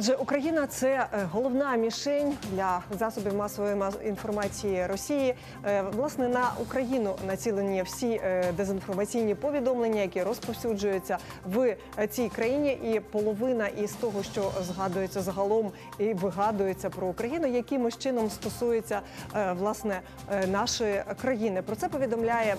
Отже, Україна це е, головна мішень для засобів масової мас- інформації Росії. Е, Власне, на Україну націлені всі е, дезінформаційні повідомлення, які розповсюджуються в цій країні. І половина із того, що згадується загалом і вигадується про Україну, якимось чином стосується власне нашої країни. Про це повідомляє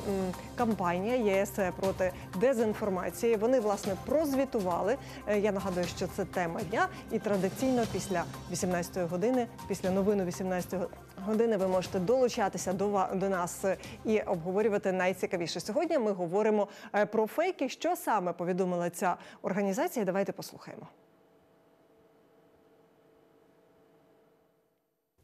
кампанія ЄС проти дезінформації. Вони власне прозвітували. Я нагадую, що це тема дня, і традиційно після 18-ї години, після новини 18-ї години, ви можете долучатися до до нас і обговорювати найцікавіше. Сьогодні ми говоримо е, про фейки. Що саме повідомила ця організація? Давайте послухаємо.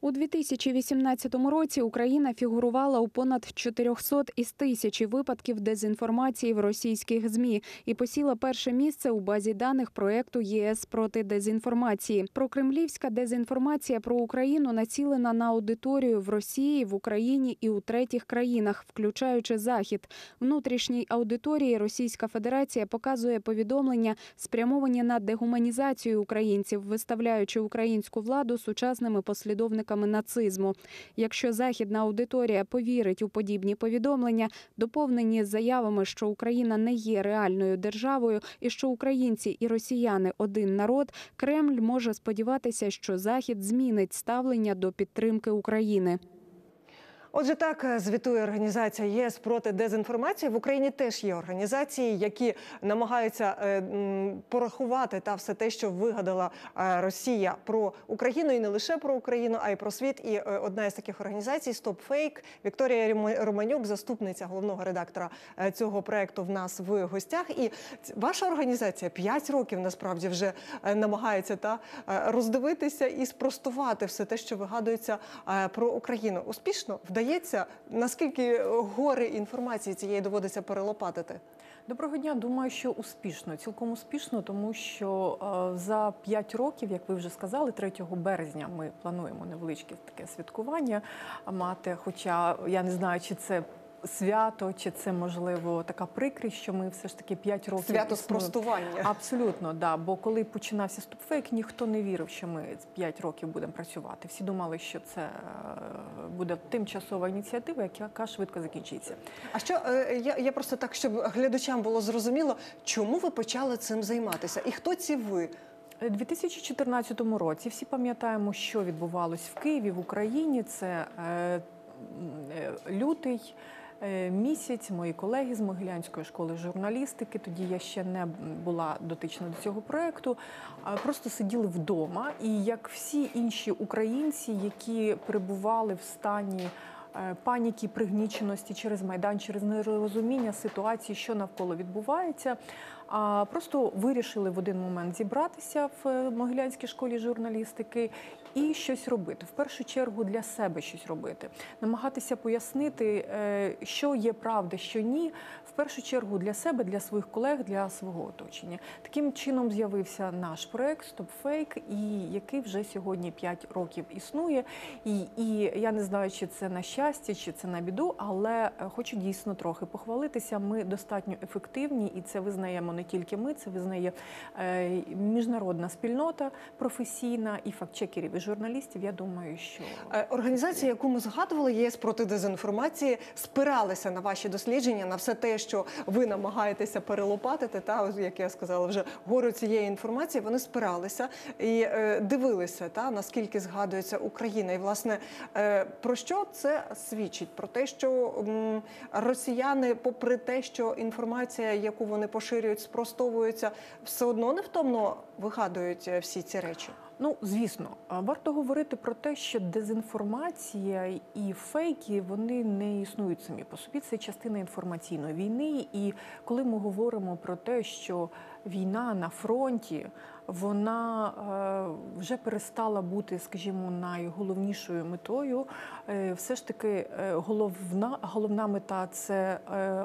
У 2018 році Україна фігурувала у понад 400 із тисячі випадків дезінформації в російських змі і посіла перше місце у базі даних проекту ЄС проти дезінформації. Прокремлівська дезінформація про Україну націлена на аудиторію в Росії, в Україні і у третіх країнах, включаючи Захід. Внутрішній аудиторії Російська Федерація показує повідомлення, спрямовані на дегуманізацію українців, виставляючи українську владу сучасними послідовниками нацизму. Якщо західна аудиторія повірить у подібні повідомлення, доповнені заявами, що Україна не є реальною державою і що українці і росіяни один народ, Кремль може сподіватися, що Захід змінить ставлення до підтримки України. Отже, так е, звітує організація ЄС проти дезінформації. В Україні теж є організації, які намагаються е, порахувати та все те, що вигадала е, Росія про Україну, і не лише про Україну, а й про світ. І одна із таких організацій «Стопфейк» Вікторія Рімо- Романюк, заступниця головного редактора цього проекту, в нас в гостях. І ваша організація 5 років насправді вже намагається та роздивитися і спростувати все те, що вигадується про Україну. Успішно вдається. Наскільки гори інформації цієї доводиться перелопатити? Доброго дня. Думаю, що успішно, цілком успішно, тому що е, за 5 років, як ви вже сказали, 3 березня ми плануємо невеличке таке святкування мати. Хоча я не знаю, чи це. Свято, чи це можливо така прикрість, що ми все ж таки 5 років Свято існуємо. спростування. Абсолютно, да. Бо коли починався стопфейк, ніхто не вірив, що ми 5 років будемо працювати. Всі думали, що це е, буде тимчасова ініціатива, яка швидко закінчиться. А що е, я, я просто так, щоб глядачам було зрозуміло, чому ви почали цим займатися? І хто ці ви? У 2014 році всі пам'ятаємо, що відбувалось в Києві в Україні. Це е, е, лютий. Е, Місяць мої колеги з Могилянської школи журналістики, тоді я ще не була дотична до цього проєкту, просто сиділи вдома. І як всі інші українці, які перебували в стані е, паніки, пригніченості через майдан, через нерозуміння ситуації, що навколо відбувається, а просто вирішили в один момент зібратися в е, Могилянській школі журналістики і щось робити. В першу чергу для себе щось робити, намагатися пояснити, е, що є правда, що ні. В першу чергу для себе, для своїх колег, для свого оточення. Таким чином з'явився наш проект «Стопфейк», і який вже сьогодні 5 років існує. І, і я не знаю, чи це на щастя, чи це на біду, але е, хочу дійсно трохи похвалитися. Ми достатньо ефективні, і це визнаємо не тільки ми, це визнає е, міжнародна спільнота професійна і фактчекерів, і журналістів. Я думаю, що Е, Організація, яку ми згадували, ЄС проти дезінформації, спиралися на ваші дослідження, на все те, що ви намагаєтеся перелопатити. Та як я сказала, вже гору цієї інформації. Вони спиралися і е, дивилися, та наскільки згадується Україна. І власне е, про що це свідчить? Про те, що м, росіяни, попри те, що інформація, яку вони поширюють, спростовується, все одно невтомно вигадують е, всі ці речі. Ну, звісно, варто говорити про те, що дезінформація і фейки вони не існують самі по собі. Це частина інформаційної війни. І коли ми говоримо про те, що війна на фронті вона е, вже перестала бути, скажімо, найголовнішою метою, е, все ж таки головна, головна мета це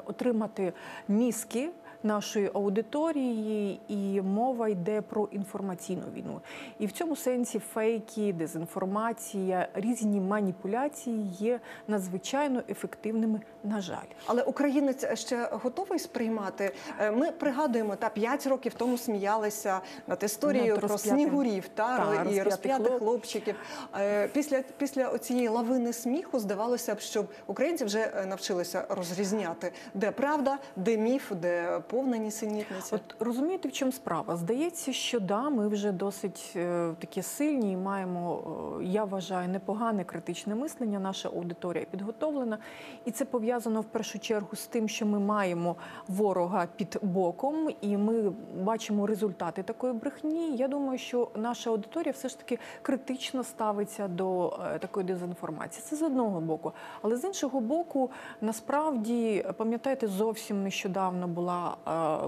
отримати мізки нашої аудиторії, і мова йде про інформаційну війну. І в цьому сенсі фейки, дезінформація, різні маніпуляції є надзвичайно ефективними. На жаль, Але українець ще готовий сприймати. Е, Ми пригадуємо, та 5 років тому сміялися над історією Над про снігурів та, Та, і розп'ятих розп'ятих хлоп- хлопчиків. Е, Після після оцієї лавини сміху здавалося б, що українці вже е, навчилися розрізняти, де правда, де міф, де повна нісенітниця. От розумієте, в чому справа? Здається, що да, ми вже досить е, такі сильні і маємо, е, я вважаю, непогане критичне мислення. Наша аудиторія підготовлена, і це пов'язано в першу чергу з тим, що ми маємо ворога під боком, і ми бачимо результати такої брехні. Я думаю, що наша аудиторія все ж таки критично ставиться до е, такої дезінформації. Це з одного боку, але з іншого боку, насправді пам'ятаєте, зовсім нещодавно була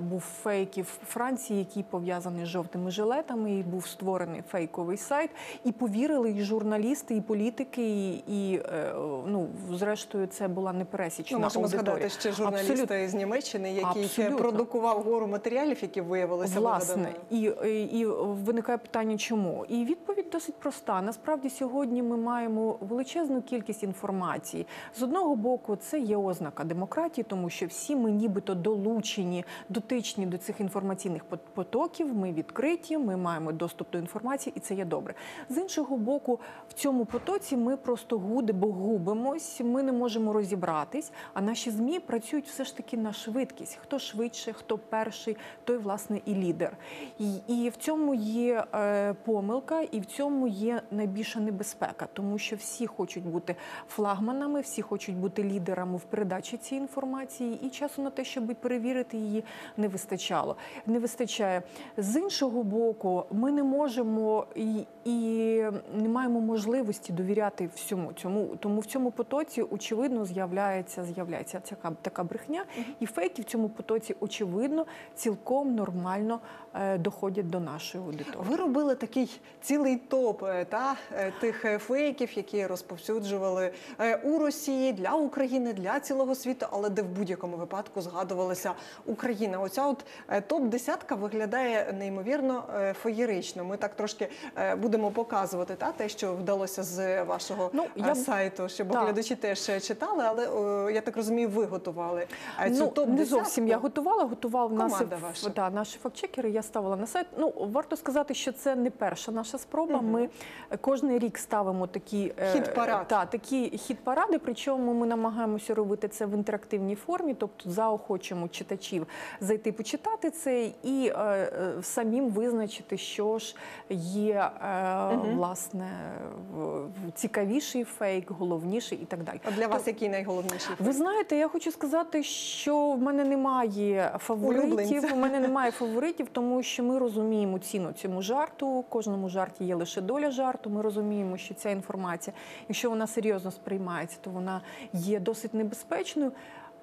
був фейк в Франції, який пов'язаний з жовтими жилетами, і був створений фейковий сайт, і повірили і журналісти, і політики, і, і е, ну зрештою це була непересічна Ми можемо аудиторія. згадати ще журналіста Абсолютно. із Німеччини, який Абсолютно. продукував гору матеріалів, які виявилися Власне, і, і, і виникає питання, чому? І відповідь досить проста. Насправді сьогодні ми маємо величезну кількість інформації. З одного боку, це є ознака демократії, тому що всі ми нібито долучені, дотичні до цих інформаційних потоків. Ми відкриті, ми маємо доступ до інформації, і це є добре. З іншого боку, в цьому потоці ми просто гудимо, губимось, ми не можемо розібратись. А наші змі працюють все ж таки на швидкість. Хто швидше, хто перший, той власне і лідер. І, і в цьому є е, помилка, і в цьому є найбільша небезпека, тому що всі хочуть бути флагманами, всі хочуть бути лідерами в передачі цієї інформації, і часу на те, щоб перевірити її, не вистачало. Не вистачає. З іншого боку, ми не можемо і, і не маємо можливості довіряти всьому цьому. Тому в цьому потоці очевидно з'являється з'являється така, така брехня, і фейки в цьому потоці очевидно цілком нормально е, доходять до нашої аудиторії. Ви робили такий цілий топ е, та е, тих фейків, які розповсюджували е, у Росії для України, для цілого світу, але де в будь-якому випадку згадувалася Україна. Оця от е, топ десятка виглядає неймовірно е, феєрично. Ми так трошки е, будемо показувати та те, що вдалося з вашого Ну, я сайту, щоб Так. глядачі теж читали, але я так розумію, ви готували цю Ну, топ не зовсім я готувала, готував наші, ваша. та, наші фактчекери, я ставила на сайт. Ну, варто сказати, що це не перша наша спроба. Мгм. Ми кожен рік ставимо такі, Хіт-парад. Та, такі хіт-паради, причому ми намагаємося робити це в інтерактивній формі, тобто заохочуємо читачів зайти почитати це і е, е, самим визначити, що ж є е, Мгм. власне цікавіший фейк, головніший і так далі. От для вас який найголовніший? Ви знаєте, я хочу сказати, що в мене немає фаворитів. У мене немає фаворитів, тому що ми розуміємо ціну цьому жарту. Кожному жарті є лише доля жарту. Ми розуміємо, що ця інформація, якщо вона серйозно сприймається, то вона є досить небезпечною.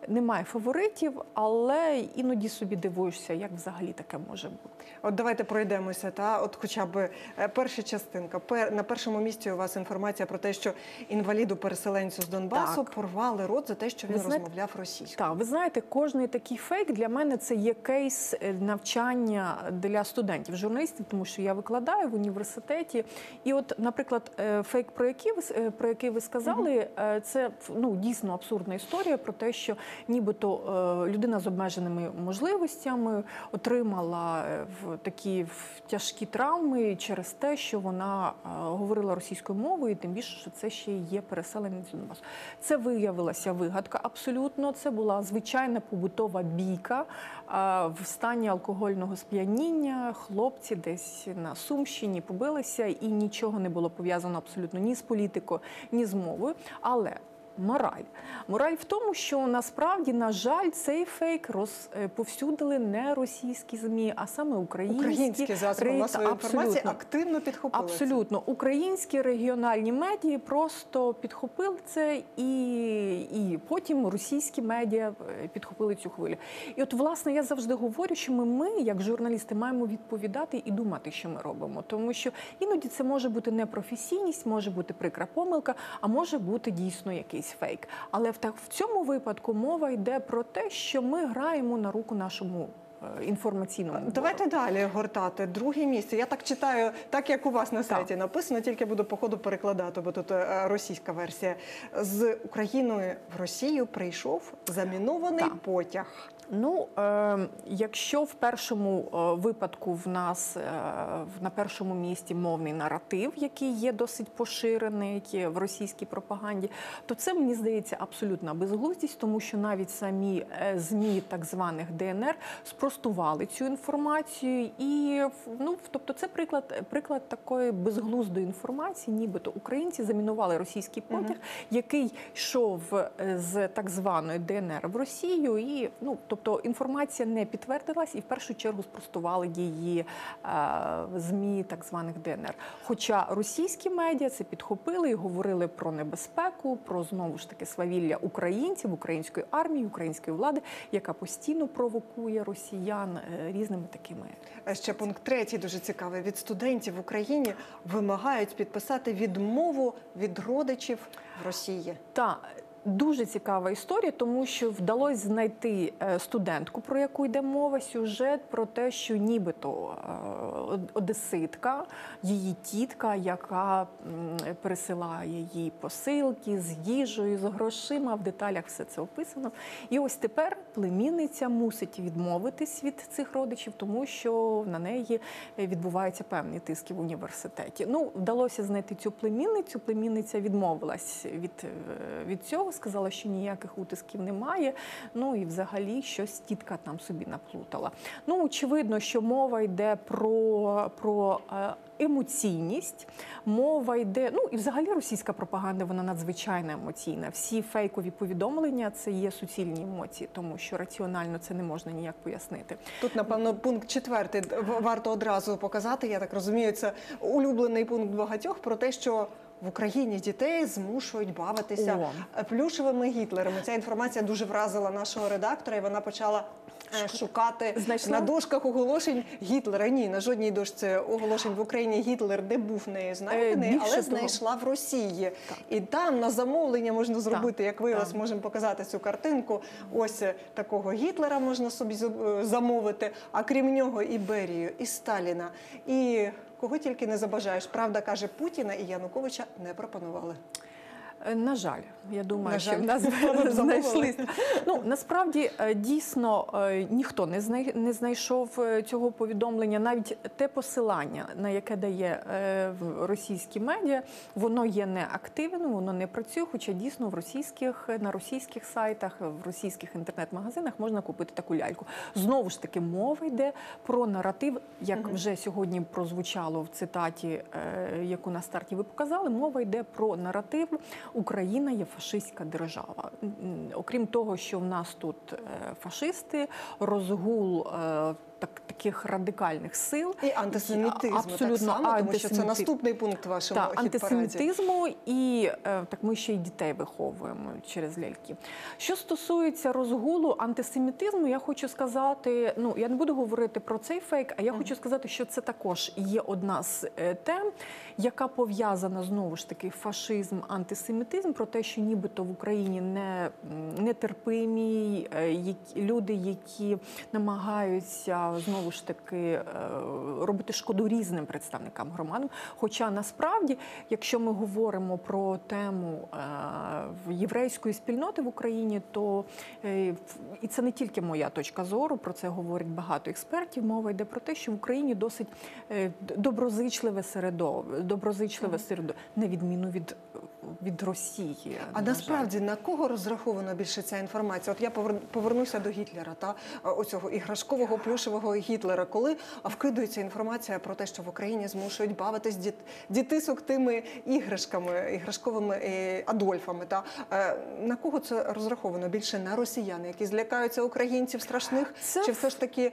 Немає фаворитів, але іноді собі дивуєшся, як взагалі таке може бути. От давайте пройдемося. Та от, хоча б е, перша частинка. Пер на першому місці у вас інформація про те, що інваліду переселенцю з Донбасу Так. порвали рот за те, що він Ви знаєте- розмовляв російською. Так, ви знаєте, кожний такий фейк для мене це є кейс е, навчання для студентів, журналістів, тому що я викладаю в університеті. І, от, наприклад, е, фейк, про який ви про який ви сказали, е, це ну дійсно абсурдна історія про те, що нібито е, людина з обмеженими можливостями отримала е, такі тяжкі травми через те, що вона е, говорила російською мовою, і тим більше, що це ще є переселенець з Донбасу. Це виявилася вигадка абсолютно. Це була звичайна побутова бійка в стані алкогольного сп'яніння. Хлопці десь на Сумщині побилися, і нічого не було пов'язано абсолютно ні з політикою, ні з мовою. Але Мораль. Мораль в тому, що насправді, на жаль, цей фейк розповсюдили не російські ЗМІ, а саме українські, Українські засоби масової інформації активно підхопили. це. Абсолютно, українські регіональні медії просто підхопили це, і, і потім російські медіа е, підхопили цю хвилю. І от, власне, я завжди говорю, що ми, ми, як журналісти, маємо відповідати і думати, що ми робимо. Тому що іноді це може бути непрофесійність, може бути прикра помилка, а може бути дійсно якийсь фейк. Але в так в цьому випадку мова йде про те, що ми граємо на руку нашому е, інформаційному Давайте далі гортати. Друге місце. Я так читаю, так як у вас на сайті написано, тільки буду по ходу перекладати, бо тут е, російська версія. З Україною в Росію прийшов замінований Так. потяг. Ну, е, якщо в першому е, випадку в нас е, на першому місці мовний наратив, який є досить поширений в російській пропаганді, то це мені здається абсолютна безглуздість, тому що навіть самі е, змі так званих ДНР спростували цю інформацію, і ну, тобто, це приклад приклад такої безглуздої інформації, нібито українці замінували російський потяг, який йшов е, з так званої ДНР в Росію, і ну тобто інформація не підтвердилась, і в першу чергу спростували її е, змі так званих ДНР. Хоча російські медіа це підхопили і говорили про небезпеку, про знову ж таки свавілля українців, української армії, української влади, яка постійно провокує росіян е, різними такими. Ще пункт третій дуже цікавий. Від студентів в Україні вимагають підписати відмову від родичів в Росії. Та дуже цікава історія, тому що вдалося знайти е, студентку, про яку йде мова, сюжет про те, що нібито е, одеситка, її тітка, яка пересилає їй посилки з їжею, з грошима. В деталях все це описано. І ось тепер племінниця мусить відмовитись від цих родичів, тому що на неї відбуваються певні тиски в університеті. Ну, вдалося знайти цю племінницю. Племінниця відмовилась від, е, від цього, сказала, що ніяких утисків немає. Ну і взагалі щось тітка там собі наплутала. Ну, очевидно, що мова йде про, про е, емоційність. Мова йде, ну і взагалі російська пропаганда вона надзвичайно емоційна. Всі фейкові повідомлення це є суцільні емоції, тому що раціонально це не можна ніяк пояснити. Тут, напевно, пункт четвертий варто одразу показати. Я так розумію, це улюблений пункт багатьох про те, що в Україні дітей змушують бавитися О. плюшевими гітлерами. Ця інформація дуже вразила нашого редактора, і вона почала е, шукати Знайшла? на дошках оголошень Гітлера. Ні, на жодній дошці оголошень в Україні Гітлер не був нею знайдений, Е, але того. знайшла в Росії. І там на замовлення можна зробити, як виявилось, так. можемо показати цю картинку. Ось е, такого Гітлера можна собі е, замовити. А крім нього, і Берію, і Сталіна, і кого тільки не забажаєш. Правда, каже Путіна і Януковича не пропонували. Е, На жаль, я думаю, На що жаль. в нас знайшлись. Ну насправді е, дійсно е, ніхто не не знайшов цього повідомлення. Навіть те посилання, на яке дає російські медіа, воно є неактивним, воно не працює. Хоча дійсно в російських на російських сайтах, в російських інтернет-магазинах можна купити таку ляльку. Знову ж таки, мова йде про наратив, як вже сьогодні прозвучало в цитаті, яку на старті ви показали. Мова йде про наратив. Україна є фашистська держава. Окрім того, що в нас тут е, фашисти, розгул е, так, таких радикальних сил. І антисемітизму Абсолютно так само, тому що це наступний пункт вашого та, хіт-параді. антисемітизму, і е, так ми ще й дітей виховуємо через ляльки. Що стосується розгулу антисемітизму, я хочу сказати: ну я не буду говорити про цей фейк, а я хочу сказати, що це також є одна з е, тем, яка пов'язана знову ж таки фашизм, антисемітизм, про те, що нібито в Україні не нетерпимі е, люди, які намагаються знову ж таки е, робити шкоду різним представникам громади. Хоча насправді, якщо ми говоримо про тему е, єврейської спільноти в Україні, то е, і це не тільки моя точка зору, про це говорять багато експертів. Мова йде про те, що в Україні досить доброзичливе середовище, доброзичливе середовище, на відміну від, від Росії. А на жаль. насправді на кого розрахована більше ця інформація? От я повер- повернуся до Гітлера та е, оцього іграшкового плюшевого Гітлера, коли вкидується інформація про те, що в Україні змушують бавитись діт, дітисок тими іграшками, іграшковими е, Адольфами. Та е, на кого це розраховано? Більше на росіян, які злякаються українців страшних, Це чи все ж таки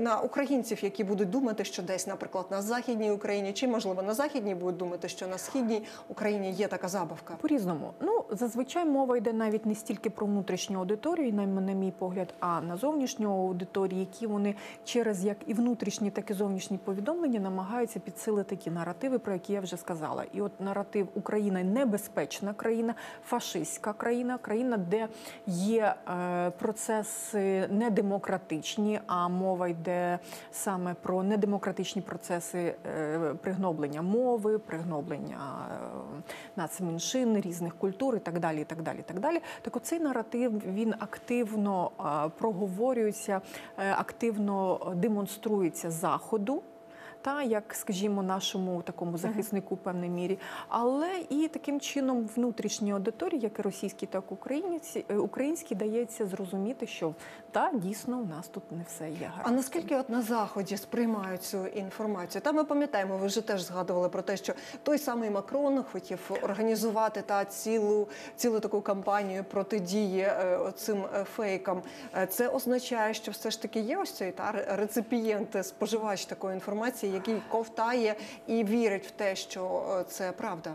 на українців, які будуть думати, що десь, наприклад, на західній Україні, чи можливо на західній будуть думати, що на східній Україні є така забава? Забавка? По-різному. Ну, зазвичай мова йде навіть не стільки про внутрішню аудиторію, на, на мій погляд, а на зовнішню аудиторію, які вони через як і внутрішні, так і зовнішні повідомлення намагаються підсилити ті наративи, про які я вже сказала. І от наратив Україна небезпечна країна, фашистська країна, країна, де є е, процеси недемократичні, а мова йде саме про недемократичні процеси е, пригноблення мови, пригноблення е, нацменшин, різних культур і так далі. І так далі, і так далі. Так оцей наратив він активно е, проговорюється, е, активно демонструється заходу. Та як, скажімо, нашому такому захиснику в певній мірі, але і таким чином внутрішній аудиторії, як і російській, так і е, українській, дається зрозуміти, що та дійсно у нас тут не все є гаразд. А наскільки от на заході сприймають цю інформацію? Та ми пам'ятаємо, ви вже теж згадували про те, що той самий Макрон хотів організувати та цілу цілу таку кампанію протидії е, цим е, фейкам. Це означає, що все ж таки є ось цей та реципієнт, споживач такої інформації, який ковтає і вірить в те, що е, це правда.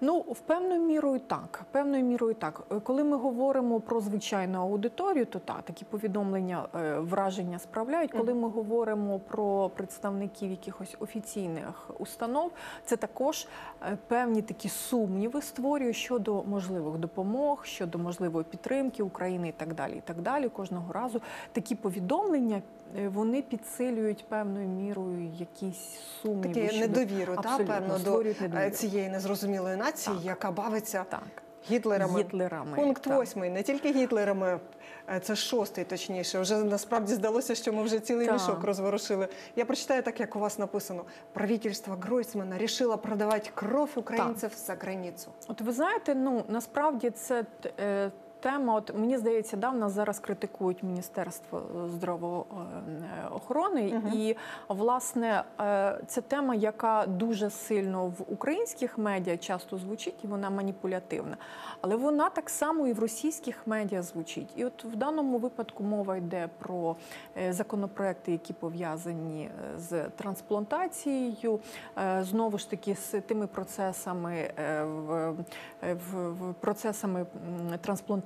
Ну, в певною мірою так. Певною мірою так. Е, Коли ми говоримо про звичайну аудиторію, то так, такі повідомлення е, враження справляють. Коли ми говоримо про представників якихось офіційних установ, це також е, певні такі сумніви створює щодо можливих допомог, щодо можливої підтримки України і так далі. І так далі. Кожного разу такі повідомлення вони підсилюють певною мірою якісь сумніви. Такі недовіру, та певно, до недовіру. цієї незрозумілої нації, Так. яка бавиться Так. гітлерами. Гітлерами. Пункт восьмий, не тільки гітлерами, е, це шостий, точніше. Вже насправді здалося, що ми вже цілий Так. мішок розворушили. Я прочитаю так, як у вас написано. Правительство Гройсмана рішило продавати кров українців за границю. От ви знаєте, ну насправді це е, тема. От мені здається, да, в нас зараз критикують Міністерство здравоохорони, Мгм. і власне е, це тема, яка дуже сильно в українських медіа часто звучить, і вона маніпулятивна. Але вона так само і в російських медіа звучить. І от в даному випадку мова йде про е, законопроекти, які пов'язані е, з трансплантацією, е, знову ж таки з тими процесами е, в, е, в, процесами м,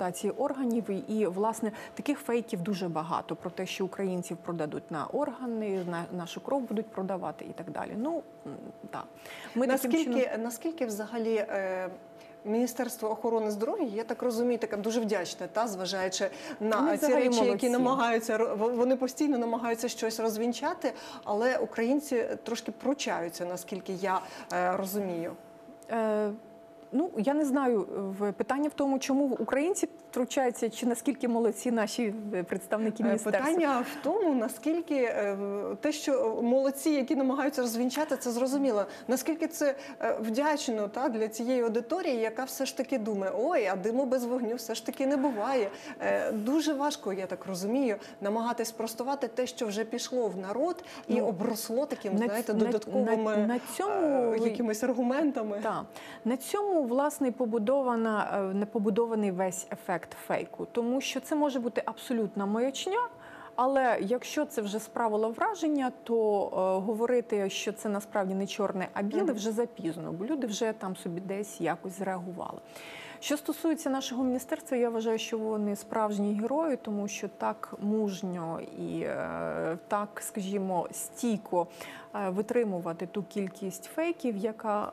трансплантації органів. І, власне таких фейків дуже багато про те, що українців продадуть на органи, на нашу кров будуть продавати і так далі. Ну так. Ми таким наскільки, чином- наскільки взагалі. Е, Міністерство охорони здоров'я, я так розумію, таке дуже вдячне, та зважаючи на Вони ці речі, які намагаються вони постійно намагаються щось розвінчати, але українці трошки пручаються, наскільки я е, розумію. Е, Ну, я не знаю. В питання в тому, чому українці втручаються, чи наскільки молодці наші е, представники Е, міністерства. Питання в тому, наскільки е, те, що молодці, які намагаються розвінчати, це зрозуміло. Наскільки це вдячно та для цієї аудиторії, яка все ж таки думає, ой, а диму без вогню все ж таки не буває. Дуже важко, я так розумію, намагатись спростувати те, що вже пішло в народ і Ну, обросло таким, на- знаєте, на- додатковими на- на цьому е, якимись аргументами. Так. На цьому власне побудована не побудований весь ефект фейку, тому що це може бути абсолютна маячня. Але якщо це вже справило враження, то е, говорити, що це насправді не чорне, а біле, вже запізно, бо люди вже там собі десь якось зреагували. Що стосується нашого міністерства, я вважаю, що вони справжні герої, тому що так мужньо і е, так, скажімо, стійко е, витримувати ту кількість фейків, яка,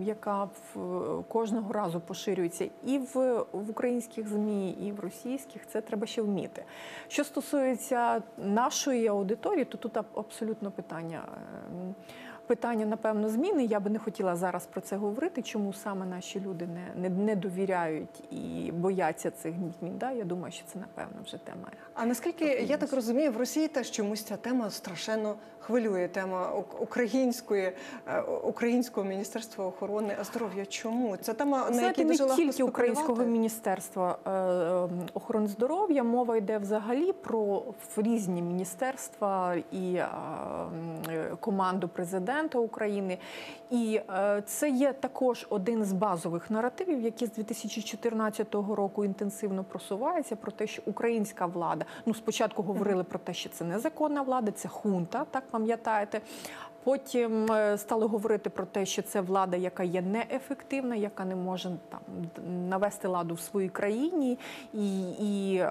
яка в кожного разу поширюється і в, в українських змі, і в російських, це треба ще вміти. Що стосується нашої аудиторії, то тут абсолютно питання. Питання, напевно, зміни. Я би не хотіла зараз про це говорити, чому саме наші люди не, не, не довіряють і бояться цих змін. Да? Я думаю, що це напевно вже тема. А наскільки я так розумію, в Росії теж чомусь ця тема страшенно хвилює. Тема української е, українського міністерства охорони здоров'я. Чому це тема на якій дуже легко тільки українського міністерства е, охорони здоров'я, мова йде взагалі про різні міністерства і команду президента України. І е, це є також один з базових наративів, який з 2014 року інтенсивно просувається про те, що українська влада ну спочатку говорили про те, що це незаконна влада, це хунта, так пам'ятаєте. Потім е, стали говорити про те, що це влада, яка є неефективна, яка не може там навести ладу в своїй країні, і, і е,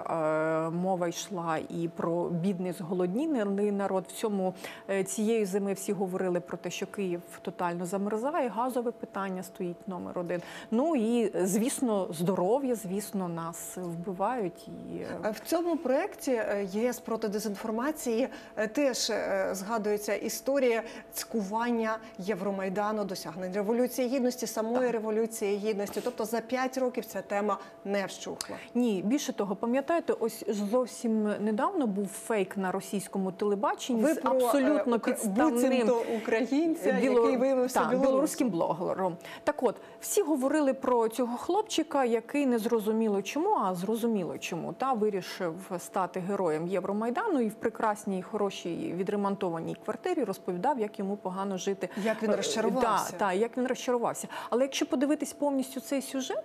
мова йшла і про бідний зголоднілий народ. В цьому е, цієї зими всі говорили про те, що Київ тотально замерзає. Газове питання стоїть номер один. Ну і звісно, здоров'я, звісно, нас вбивають і. е, Е, В цьому проєкті е, ЄС проти дезінформації е, теж е, згадується історія цькування Євромайдану, досягнень революції гідності, самої революції гідності. Тобто за п'ять років ця тема не вщухла. Ні, більше того, пам'ятаєте, ось зовсім недавно був фейк на російському телебаченні Ви з про абсолютно е, підставним українця, біло- який виявився так, білоруським блогером. Так от, всі говорили про цього хлопчика, який не зрозуміло чому, а зрозуміло чому. Та вирішив стати героєм Євромайдану і в прекрасній, хорошій відремонтованій квартирі розповідав, як йому погано жити. Як він Е, розчарувався. Да, та, як він розчарувався. Але якщо подивитись повністю цей сюжет,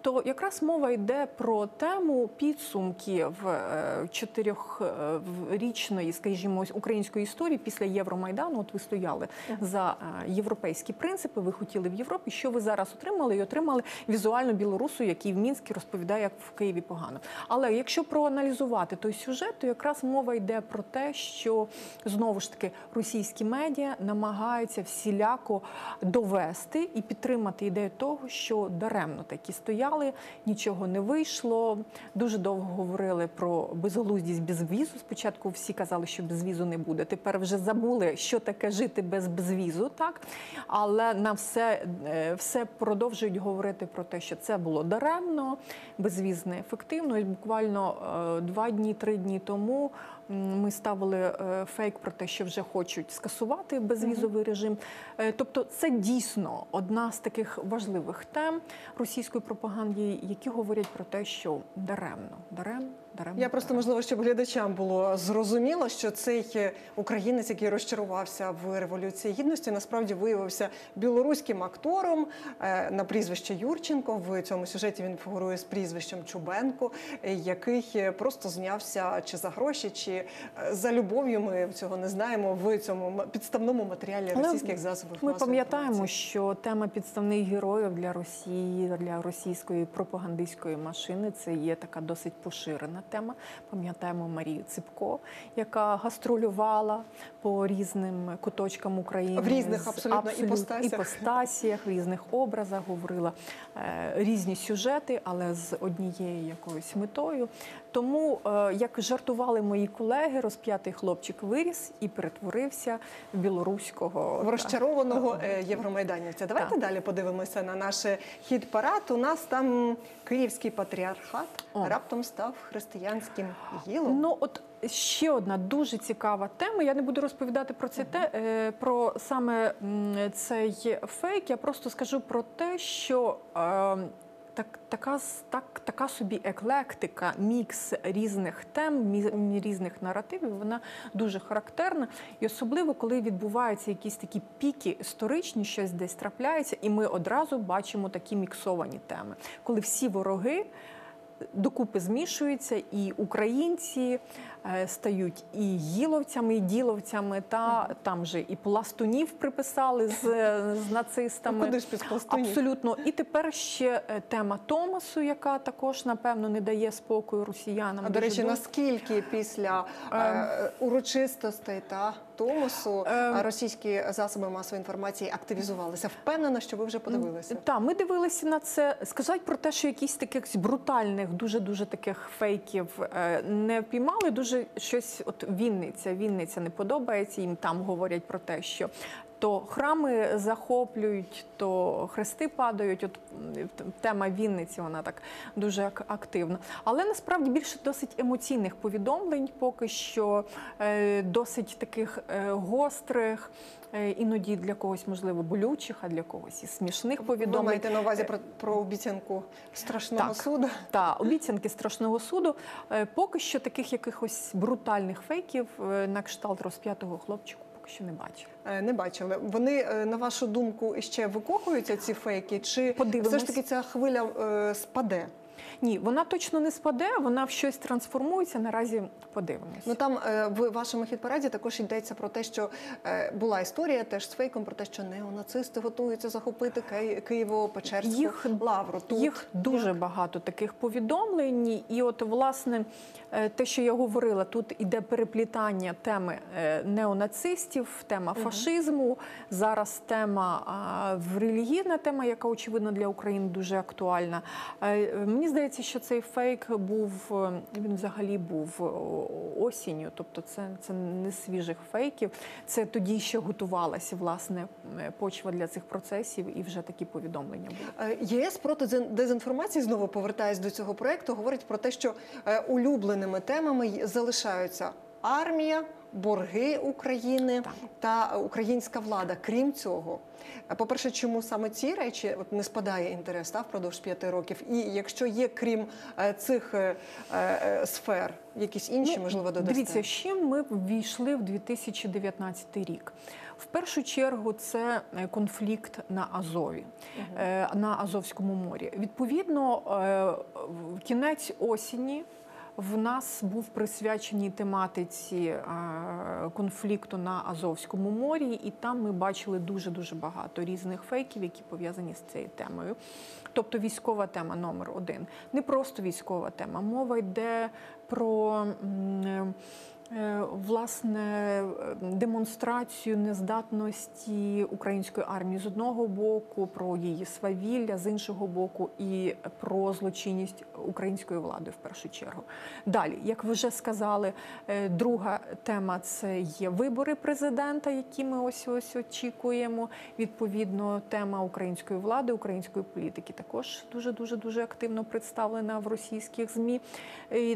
то якраз мова йде про тему підсумків е, чотирьохрічної, скажімо, української історії після Євромайдану. От ви стояли за е, європейські принципи, ви хотіли в Європі. Що ви зараз отримали? І отримали візуально білорусу, який в Мінську розповідає, як в Києві погано. Але якщо проаналізувати той сюжет, то якраз мова йде про те, що знову ж таки російські медіа намагаються всіляко довести і підтримати ідею того, що даремно такі стояли, нічого не вийшло. Дуже довго говорили про безглуздість безвізу. Спочатку всі казали, що безвізу не буде. Тепер вже забули, що таке жити без безвізу, так але на все, е, все продовжують говорити про те, що це було даремно, безвіз неефективно. І буквально е, два дні, три дні тому ми ставили е, фейк про те, що вже хочуть скасувати безвізовий режим. Е, Тобто, це дійсно одна з таких важливих тем російської пропаганди, які говорять про те, що даремно, даремно, даремно. Я просто можливо, щоб глядачам було зрозуміло, що цей е, українець, який розчарувався в революції гідності, насправді виявився білоруським актором е, на прізвище Юрченко. В цьому сюжеті він фігурує з прізвищем Чубенко, е, який просто знявся чи за гроші, чи за любов'ю. Ми цього не знаємо в цьому підставному матеріалі російських засобів. Ми пам'ятаємо, що тема підставних героїв для Росії, для російської пропагандистської машини це є така досить поширена тема. Пам'ятаємо Марію Ципко, яка гастролювала по різним куточкам України В різних з абсолютно іпостасях. іпостасіях, в різних образах, говорила е, різні сюжети, але з однією якоюсь метою. Тому, е, як жартували мої колеги, розп'ятий хлопчик виріс і перетворився в білоруського в розчарованого е, євромайданівця. Давайте Так. далі подивимося на наш хід парад. У нас там київський патріархат О. раптом став християнським гілом. Ну от ще одна дуже цікава тема. Я не буду розповідати про це те е, про саме цей фейк. Я просто скажу про те, що. е, Так, така, так, така собі еклектика, мікс різних тем, різних наративів, вона дуже характерна. І особливо, коли відбуваються якісь такі піки історичні, щось десь трапляється, і ми одразу бачимо такі міксовані теми, коли всі вороги докупи змішуються, і українці стають і гіловцями, і діловцями, та там же і пластунів приписали з, з нацистами. Куди ж пластунів? Абсолютно. І тепер ще е, тема Томасу, яка також напевно не дає спокою росіянам. А до речі, довго. наскільки після е, урочистостей та Томосу Ем. е, російські засоби масової інформації активізувалися? Впевнена, що ви вже подивилися. Так, ми дивилися на це. Сказати про те, що якісь таких брутальних, дуже дуже таких фейків е, не піймали. Дуже щось, от Вінниця, Вінниця не подобається. Їм там говорять про те, що. То храми захоплюють, то хрести падають. От тема Вінниці, вона так дуже ак- активна. Але насправді більше досить емоційних повідомлень, поки що е, досить таких е, гострих, е, іноді для когось можливо болючих, а для когось і смішних Ви повідомлень. маєте на увазі про, про обіцянку страшного Так. суду? Та обіцянки страшного суду. Поки що таких якихось брутальних фейків на кшталт розп'ятого хлопчику що не бачу. Е, Не бачили. Вони, е, на вашу думку, ще викохуються ці фейки? Чи Подивимось. все ж таки ця хвиля е, спаде? Ні, вона точно не спаде, вона в щось трансформується. Наразі подивимось. Ну там е, в вашому хіт-параді також йдеться про те, що е, була історія теж з фейком про те, що неонацисти готуються захопити Ки- Києво-Печерську Їх- лавру. Тут Їх дуже як? багато таких повідомлень, і от власне е, те, що я говорила, тут іде переплітання теми неонацистів, тема фашизму. Зараз тема в релігійна тема, яка очевидно для України дуже актуальна. Мені здається, що цей фейк був е, він взагалі був осінню, тобто це, це не свіжих фейків. Це тоді ще готувалася власне е, почва для цих процесів, і вже такі повідомлення були. Е, ЄС проти дезінформації знову повертаясь до цього проекту, говорить про те, що е, улюбленими темами залишаються армія, борги України Так. та українська влада. Крім цього, е, по-перше, чому саме ці речі от не спадає інтерес та, впродовж п'яти років? І якщо є крім е, цих е, е, сфер, якісь інші, можливо, додасте? Ну, Дивіться, з чим ми ввійшли в 2019 рік. В першу чергу це конфлікт на Азові, е, на Азовському морі. Відповідно, в кінець осені. В нас був присвячений тематиці е, конфлікту на Азовському морі, і там ми бачили дуже дуже багато різних фейків, які пов'язані з цією темою. Тобто військова тема номер один. Не просто військова тема. Мова йде про власне е, демонстрацію нездатності української армії з одного боку, про її свавілля, з іншого боку, і про злочинність української влади в першу чергу. Далі, як ви вже сказали, е, друга тема це є вибори президента, які ми ось ось очікуємо. Відповідно, тема української влади, української політики також дуже дуже дуже активно представлена в російських змі.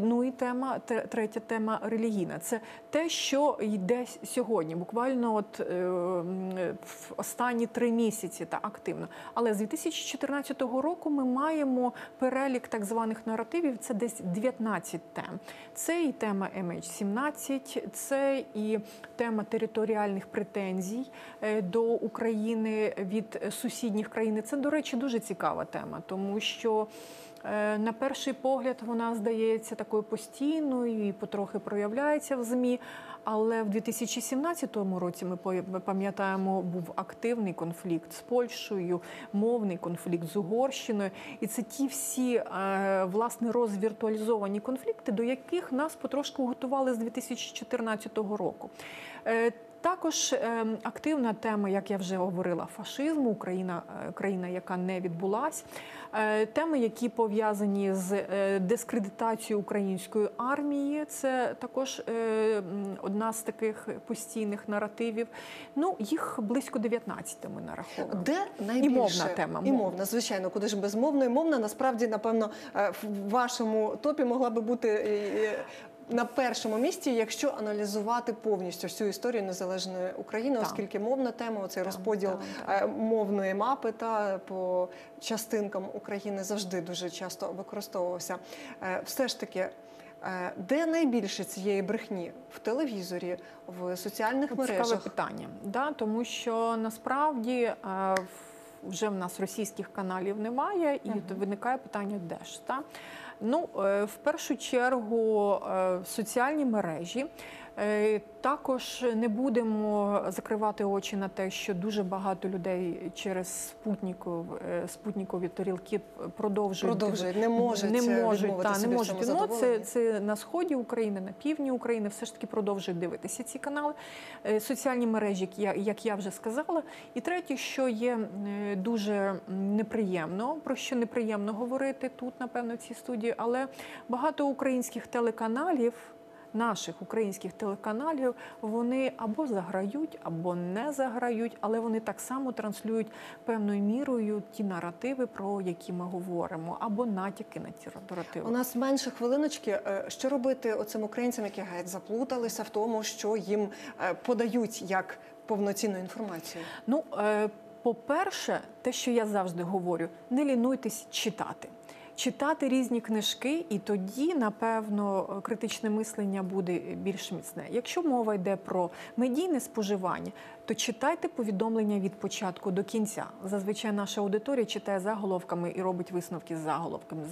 Ну і тема третя тема релігійна. Це те, що йде сьогодні, буквально от е, в останні три місяці та активно. Але з 2014 року ми маємо перелік так званих наративів. Це десь 19 тем. Це і тема MH17, це і тема територіальних претензій е, до України від сусідніх країн. Це, до речі, дуже цікава тема, тому що. Е, На перший погляд вона здається такою постійною і потрохи проявляється в ЗМІ. Але в 2017 році ми пам'ятаємо, був активний конфлікт з Польщею, мовний конфлікт з Угорщиною. І це ті всі е, власне розвіртуалізовані конфлікти, до яких нас потрошку готували з 2014 року. Також е, активна тема, як я вже говорила, фашизму, Україна, е, країна, яка не відбулась. Е, Теми, які пов'язані з е, дискредитацією української армії, це також одна з таких постійних наративів. Ну, їх близько 19 ми нараховуємо. Де найбільше мовна тема, І мовна. мовна, звичайно, куди ж без мовної. Мовна насправді, напевно, в вашому топі могла би бути на першому місці, якщо аналізувати повністю всю історію незалежної України, Так. оскільки мовна тема, оцей Так, розподіл так, е, мовної мапи та по частинкам України завжди дуже часто використовувався. Е, Все ж таки. е, Де найбільше цієї брехні в телевізорі, в соціальних Цікаве мережах? питання, да, тому що насправді вже в нас російських каналів немає, і то виникає питання, де ж та ну е, в першу чергу е, соціальні мережі. Е, Також не будемо закривати очі на те, що дуже багато людей через спутников, е, спутникові тарілки продовжують Продовжують, не можуть, не е, можуть, та, не можуть. Ну, це, це на сході України, на півдні України, все ж таки продовжують дивитися ці канали. Соціальні мережі, як я, вже сказала. І третє, що є дуже неприємно, про що неприємно говорити тут, напевно, в цій студії, але багато українських телеканалів. Наших українських телеканалів вони або заграють, або не заграють, але вони так само транслюють певною мірою ті наративи, про які ми говоримо, або натяки на ці наративи. У нас менше хвилиночки. Е, Що робити оцим українцям, які геть заплуталися в тому, що їм е, подають як повноцінну інформацію? Ну, е, по-перше, те, що я завжди говорю, не лінуйтесь читати. Читати різні книжки, і тоді, напевно, критичне мислення буде більш міцне. Якщо мова йде про медійне споживання, то читайте повідомлення від початку до кінця. Зазвичай наша аудиторія читає заголовками і робить висновки з заголовками.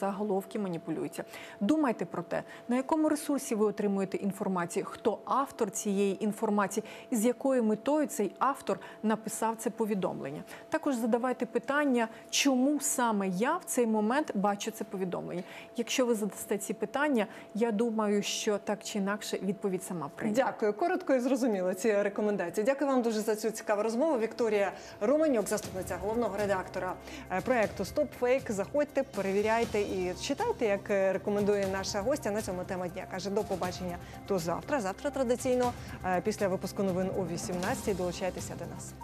Заголовки маніпулюються. Думайте про те, на якому ресурсі ви отримуєте інформацію, хто автор цієї інформації і з якою метою цей автор написав це повідомлення. Також задавайте питання, чому саме я в цей момент бачу це повідомлення. Якщо ви задасте ці питання, я думаю, що так чи інакше відповідь сама прийде. Дякую, коротко і зрозуміло ці рекомендації. Дякую вам дуже за цю цікаву розмову. Вікторія Романюк, заступниця головного редактора е, проекту Стоп Фейк. Заходьте, перевіряйте і читайте, як е, рекомендує наша гостя на цьому тема дня. Каже, до побачення до завтра. Завтра традиційно е, після випуску новин о 18 долучайтеся до нас.